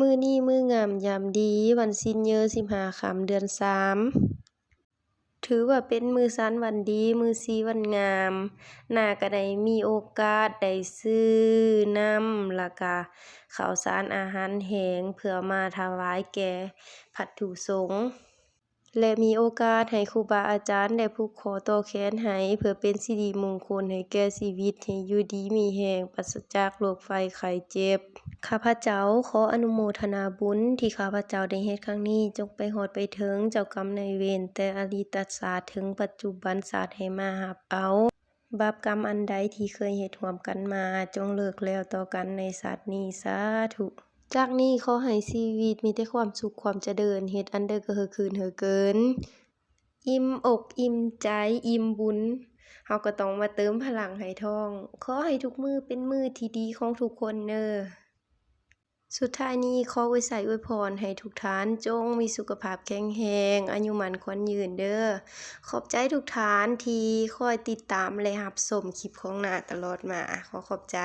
มื้อนี้มื้องามยามดีวันศีลเญอ15ค่ำเดือน3ถือว่าเป็นมือสันวันดี มือสีวันงามน้าก็ได้มีโอกาสได้ซื้อน้ำล้วก็ข้าวสารอาหารแหงเพื่อมาถวายแก่พระธุสงและมีโอกาสให้ครูบาอาจารย์ได้ผูกคอต่อแขนให้เพื่อเป็นสิริมงคลให้แก่ชีวิตให้อยู่ดีมีแรงปราศจากโรคภัยไข้เจ็บ ข้าพเจ้าขออนุโมทนาบุญที่ข้าพเจ้าได้เฮ็ดครั้งนี้ จงไปฮอดไปถึงเจ้ากรรมนายเวรแต่อดีตชาติถึงปัจจุบันชาติให้มารับเอา บาปกรรมอันใดที่เคยเฮ็ดร่วมกันมา จงเลิกแล้วต่อกันในชาตินี้สาธุจากนี้ขอให้ชีวิตมีแต่ความสุขความเจริญเฮ็ดอันใดก็เฮ่อคืนเฮ่อเกิน อิ่มอกอิ่มใจอิ่มบุญเฮาก็ต้องมาเติมพลังให้ทอง ขอให้ทุกมือเป็นมือที่ดีของทุกคนเด้อ สุดท้ายนี้ขอไว้ใส่อวยพรให้ทุกท่านจงมีสุขภาพแข็งแรงอายุมันขวัญยืนเด้อ ขอบใจทุกท่านที่คอยติดตามและหับสมคลิปของนาตลอดมา ขอขอบใจ